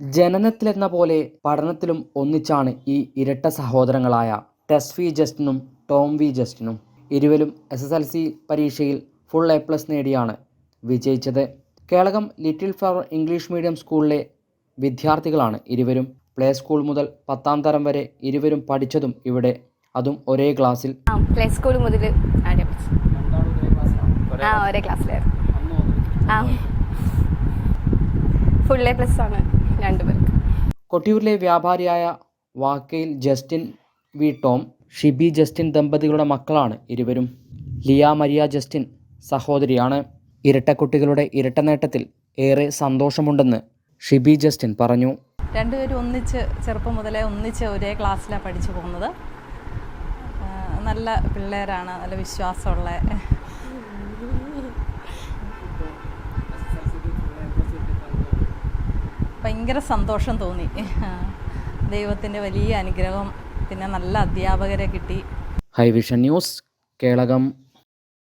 ജനനത്തിലെന്ന പോലെ പഠനത്തിലും ഒന്നിച്ചാണ് ഈ ഇരട്ട സഹോദരങ്ങളായ ടെസ് വി ജസ്റ്റിനും ടോം വി ജസ്റ്റിനും ഇരുവരും എസ് എസ് എൽ സി പരീക്ഷയിൽ ഫുൾ എ പ്ലസ് നേടിയാണ് വിജയിച്ചത്. Kelakam Little Flower English medium സ്കൂളിലെ വിദ്യാർത്ഥികളാണ് ഇരുവരും. പ്ലേ സ്കൂൾ മുതൽ പത്താം തരം വരെ ഇരുവരും പഠിച്ചതും ഇവിടെ. അതും ഒരേ ക്ലാസ്സിൽ പ്ലേ സ്കൂൾ മുതൽ ആ ഒരേ ക്ലാസ്സിലായിരുന്നു ഫുൾ എ പ്ലസ് ആണ്. രണ്ടുപേർക്ക്. കൊട്ടിയൂരിലെ വ്യാപാരിയായ Vakkayil Justin V Tom Shibi Justin ദമ്പതികളുടെ മക്കളാണ് ഇരുവരും. ലിയ മരിയ ജസ്റ്റിൻ സഹോദരിയാണ്. ഇരട്ടക്കുട്ടികളുടെ ഇരട്ട നേട്ടത്തിൽ ഏറെ സന്തോഷമുണ്ടെന്ന് ഷിബി ജസ്റ്റിൻ പറഞ്ഞു. രണ്ടുപേരും ഒന്നിച്ച് ചെറുപ്പം മുതലേ ഒന്നിച്ച് ഒരേ ക്ലാസ്സിലാണ് പഠിച്ചു പോകുന്നത്. നല്ല പിള്ളേരാണ് നല്ല വിശ്വാസമുള്ള ഭയങ്കര സന്തോഷം തോന്നി. ദൈവത്തിന്റെ വലിയ അനുഗ്രഹം പിന്നെ നല്ല അധ്യാപകരെ കിട്ടി. Highvision news Kelakam.